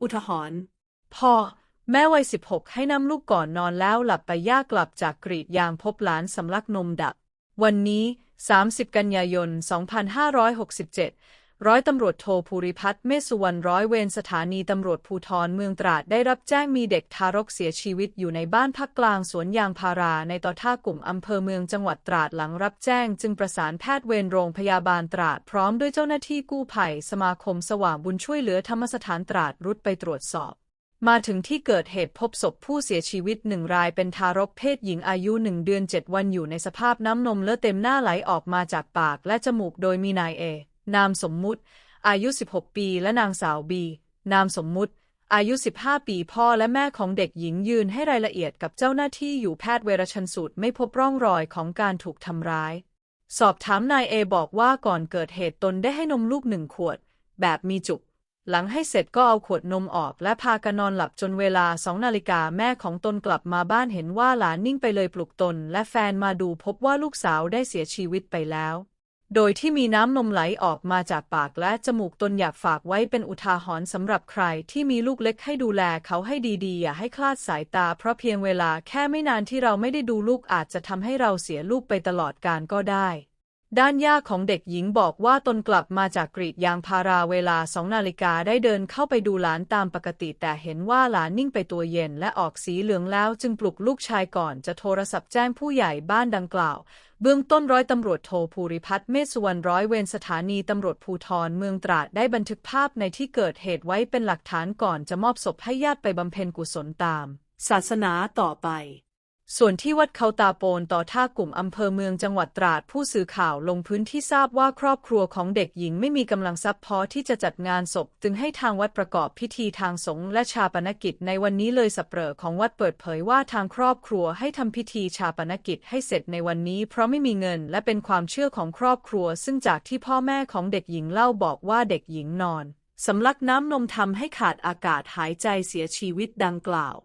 อุทหรณ์พ่อ แม่วัยสิบหกให้นำลูกก่อนนอนแล้วหลับไปย่ากลับจากกรีดยางพบหลานสำลักนมดักวันนี้ 30 กันยายน 2567 ร้อยตำรวจโทภูริพัฒน์เมสุวรรณร้อยเวรสถานีตำรวจภูธรเมืองตราดได้รับแจ้งมีเด็กทารกเสียชีวิตอยู่ในบ้านพักกลางสวนยางพาราในต่อท่ากลุ่มอำเภอเมืองจังหวัดตราดหลังรับแจ้ง จึงประสานแพทย์เวรโรงพยาบาลตราด พร้อมด้วยเจ้าหน้าที่กู้ภัยสมาคมสว่างบุญช่วยเหลือธรรมสถานตราดรุดไปตรวจสอบมาถึงที่เกิดเหตุพบศพผู้เสียชีวิตหนึ่งรายเป็นทารกเพศหญิงอายุหนึ่งเดือนเจ็ดวันอยู่ในสภาพน้ำนมเลอะเต็มหน้าไหลออกมาจากปากและจมูกโดยมีนายเอ นามสมมุติ อายุ 16 ปี และนางสาวบี นามสมมุติ อายุ 15 ปี พ่อและแม่ของเด็กหญิงยืนให้รายละเอียดกับเจ้าหน้าที่อยู่แพทย์เวรชันสูตรไม่พบร่องรอยของการถูกทำร้าย สอบถามนายเอบอกว่าก่อนเกิดเหตุตนได้ให้นมลูกหนึ่งขวด แบบมีจุก หลังให้เสร็จก็เอาขวดนมออก และพากันนอนหลับจนเวลาสองนาฬิกาแม่ของตนกลับมาบ้านเห็นว่าหลานนิ่งไปเลยปลุกตน และแฟนมาดูพบว่าลูกสาวได้เสียชีวิตไปแล้ว โดยที่มีน้ำนมไหลออกมาจากปากและจมูกตนอยากฝากไว้เป็นอุทาหรณ์สำหรับใครที่มีลูกเล็กให้ดูแลเขาให้ดีๆ อย่าให้คลาดสายตา เพราะเพียงเวลาแค่ไม่นานที่เราไม่ได้ดูลูกอาจจะทำให้เราเสียลูกไปตลอดกาลก็ได้ ด้านย่าของเด็กหญิงบอกว่าตนกลับมาจากกรีดยางพาราเวลาสองนาฬิกาได้เดินเข้าไปดูหลานตามปกติ แต่เห็นว่าหลานนิ่งไปตัวเย็นและออกสีเหลืองแล้วจึงปลุกลูกชายก่อนจะโทรศัพท์แจ้งผู้ใหญ่บ้านดังกล่าว เบื้องต้นร้อยตำรวจโทภูริพัฒน์เมษสุวรรณร้อยเวรสถานีตำรวจภูธรเมืองตราดได้บันทึกภาพในที่เกิดเหตุไว้เป็นหลักฐานก่อนจะมอบศพให้ญาติไปบำเพ็ญกุศลตาม ศาสนาต่อไป ส่วนที่วัดเขาตาโปนต่อท่ากลุ่มอำเภอเมืองจังหวัดตราดผู้สื่อข่าวลงพื้นที่ทราบว่าครอบครัวของเด็กหญิงไม่มีกำลังทรัพย์พอที่จะจัดงานศพ จึงให้ทางวัดประกอบพิธีทางสงฆ์และชาปนกิจ ในวันนี้เลยสับเปลอของวัดเปิดเผยว่าทางครอบครัวให้ทำพิธีชาปนกิจให้เสร็จในวันนี้ เพราะไม่มีเงินและเป็นความเชื่อของครอบครัว ซึ่งจากที่พ่อแม่ของเด็กหญิงเล่าบอกว่าเด็กหญิงนอนสำลักน้ำนมทำให้ขาดอากาศหายใจเสียชีวิตดังกล่าว